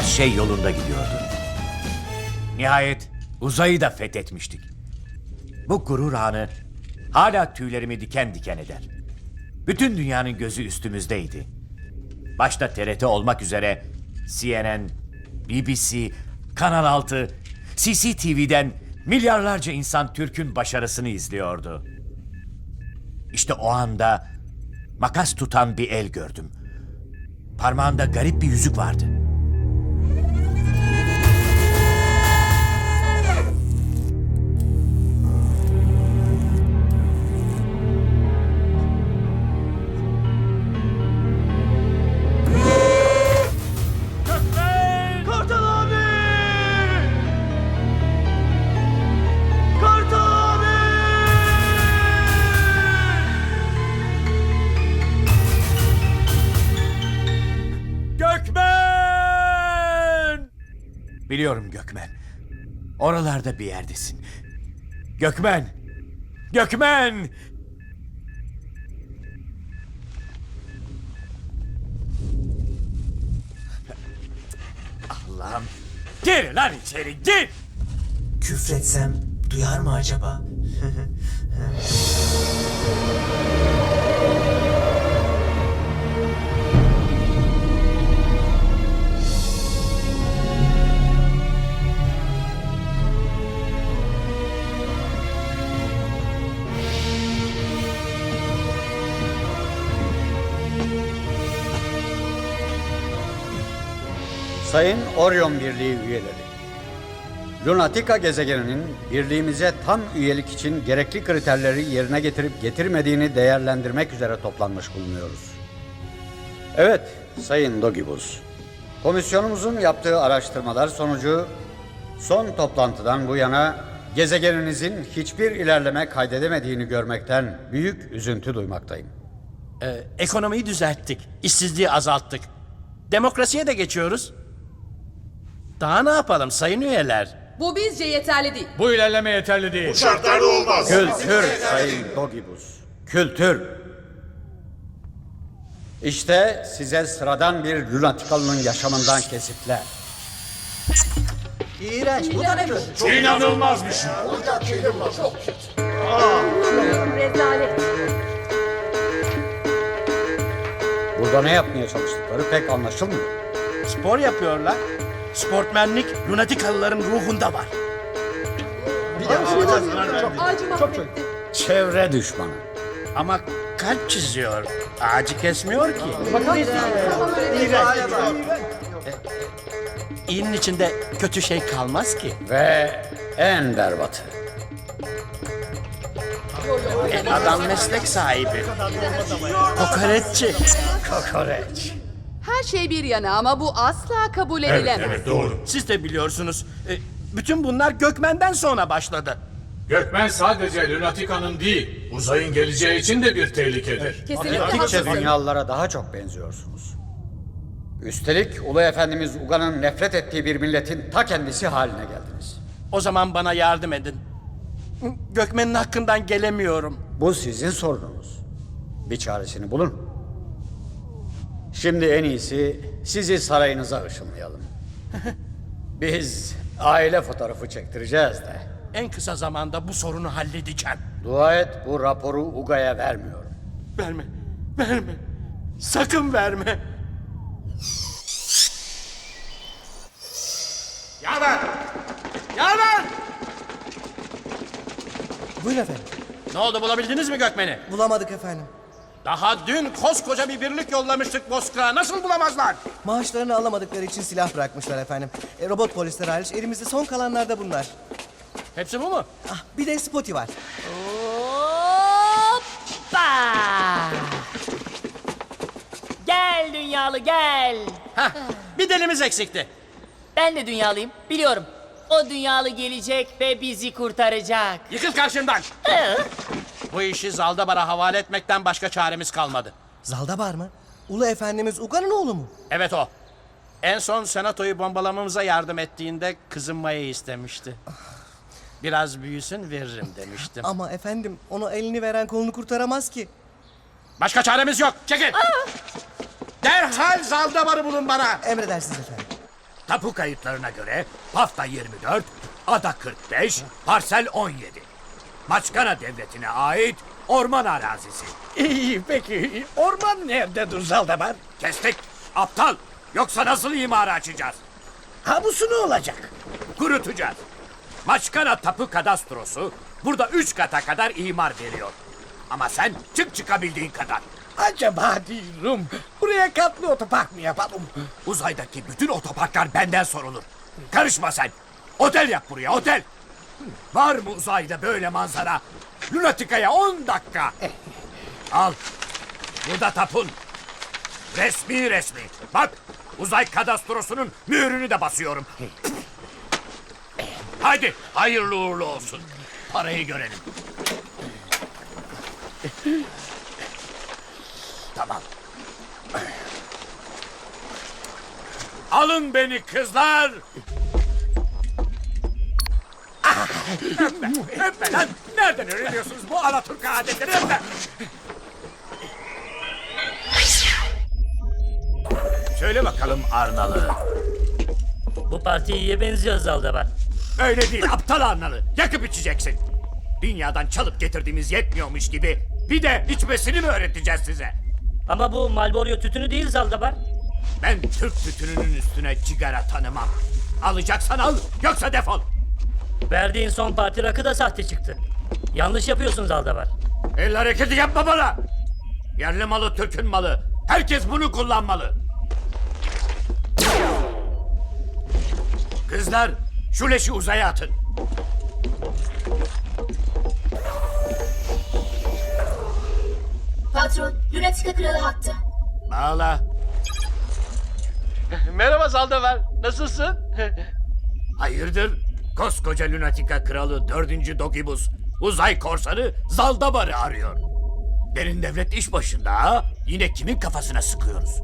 Her şey yolunda gidiyordu. Nihayet uzayı da fethetmiştik. Bu gurur anı hala tüylerimi diken diken eder. Bütün dünyanın gözü üstümüzdeydi. Başta TRT olmak üzere CNN, BBC, Kanal 6, CCTV'den milyarlarca insan Türk'ün başarısını izliyordu. İşte o anda makas tutan bir el gördüm. Parmağında garip bir yüzük vardı. Biliyorum Gökmen. Oralarda bir yerdesin. Gökmen! Gökmen! Allah'ım. Gir lan içeri gir! Küfretsem duyar mı acaba? Sayın Orion Birliği üyeleri. Lunatica gezegeninin birliğimize tam üyelik için gerekli kriterleri yerine getirip getirmediğini değerlendirmek üzere toplanmış bulunuyoruz. Evet, Sayın Dogibus. Komisyonumuzun yaptığı araştırmalar sonucu son toplantıdan bu yana gezegeninizin hiçbir ilerleme kaydedemediğini görmekten büyük üzüntü duymaktayım. Ee, ekonomiyi düzelttik, işsizliği azalttık. Demokrasiye de geçiyoruz. Daha ne yapalım sayın üyeler? Bu bizce yeterli değil. Bu ilerleme yeterli değil. şartlarda olmaz. Kültür Sayın Dogibus. Kültür. İşte size sıradan bir lunatikalının yaşamından kesitler. İğrenç. Bu da ne böyle? İnanılmaz bir şey. Rezalet. Burada ne yapmaya çalıştıkları pek anlaşılmıyor. Spor yapıyorlar. Sportmenlik lunatikalıların ruhunda var. Ağacı mahvetti. Çevre düşmanı. Ama kalp çiziyor. Ağacı kesmiyor ki. İyinin içinde kötü şey kalmaz ki. Ve en berbatı. E, adam meslek sahibi. Kokoreççi. Kokoreç. Her şey bir yana ama bu asla kabul Evet, edilemez. evet doğru. Siz de biliyorsunuz. e, bütün bunlar Gökmen'den sonra başladı. Gökmen sadece Lunatica'nın değil, uzayın geleceği için de bir tehlikedir. Kesinlikle Gittikçe haklısın. dünyalılara daha çok benziyorsunuz. Üstelik Ulu Efendimiz Uga'nın nefret ettiği bir milletin ta kendisi haline geldiniz. O zaman bana yardım edin. Gökmen'in hakkından gelemiyorum. Bu sizin sorununuz. Bir çaresini bulun. Şimdi en iyisi sizi sarayınıza ışınlayalım. Biz aile fotoğrafı çektireceğiz de. En kısa zamanda bu sorunu halledeceğim. Dua et bu raporu Uga'ya vermiyorum. Verme, verme. Sakın verme. Yaver! Yaver! Buyurun efendim. Ne oldu bulabildiniz mi Gökmen'i? Bulamadık efendim. Daha dün koskoca bir birlik yollamıştık Bozkır'a. Nasıl bulamazlar? Maaşlarını alamadıkları için silah bırakmışlar efendim. E, robot polisler hariç elimizde son kalanlar da bunlar. Hepsi bu mu? Ah, bir de Spotty var. Hoppa! Gel dünyalı gel. Hah, bir delimiz eksikti. Ben de dünyalıyım biliyorum. O dünyalı gelecek ve bizi kurtaracak. Yıkıl karşımdan. Bu işi Zaldabar'a havale etmekten başka çaremiz kalmadı. Zaldabar mı? Ulu Efendimiz Uga'nın oğlu mu? Evet o. En son senatoyu bombalamamıza yardım ettiğinde kızım Maya'yı istemişti. Biraz büyüsün veririm demiştim. Ama efendim onu elini veren kolunu kurtaramaz ki. Başka çaremiz yok. Çekil. Derhal Zaldabar'ı bulun bana. Emredersiniz efendim. Tapu kayıtlarına göre Pafta 24, Ada 45, Parsel 17. Maçkana devletine ait orman arazisi. İyi peki orman nerede Zaldabar? Kestik. Aptal. Yoksa nasıl imara açacağız? Ha bu su ne olacak? Kurutacağız. Maçkana Tapu Kadastrosu burada üç kata kadar imar veriyor. Ama sen çık çıkabildiğin kadar. Acaba diyorum buraya katlı otopark mı yapalım? Uzaydaki bütün otoparklar benden sorulur. Karışma sen. Otel yap buraya otel. Var mı uzayda böyle manzara? Lunatika'ya 10 dakika. Al. Bu da tapun. Resmi resmi. Bak uzay kadastrosunun mührünü de basıyorum. Haydi hayırlı uğurlu olsun. Parayı görelim. Tamam. Alın beni kızlar. Öpme, öpme lan. Nereden öğreniyorsunuz bu Alaturka adetleri öpme. Söyle bakalım Arnalı. Bu parti iyiye benziyor Zaldabar. Öyle değil aptal Arnalı. Yakıp içeceksin. Dünyadan çalıp getirdiğimiz yetmiyormuş gibi bir de içmesini mi öğreteceğiz size? Ama bu Malboro tütünü değil Zaldabar. Ben Türk tütününün üstüne cigara tanımam. Alacaksan al, yoksa defol. Verdiğin son parti rakı da sahte çıktı. Yanlış yapıyorsun Zaldabar. El hareketi yapma bana. Yerli malı Türk'ün malı. Herkes bunu kullanmalı. Kızlar şu leşi uzaya atın. Patron, Lunatica Kralı hattı. Bağla. Merhaba Zaldabar nasılsın? Hayırdır? Koskoca Lunatika kralı 4. Dogibus uzay korsanı Zaldabar'ı arıyor. Derin devlet iş başında ha? Yine kimin kafasına sıkıyoruz?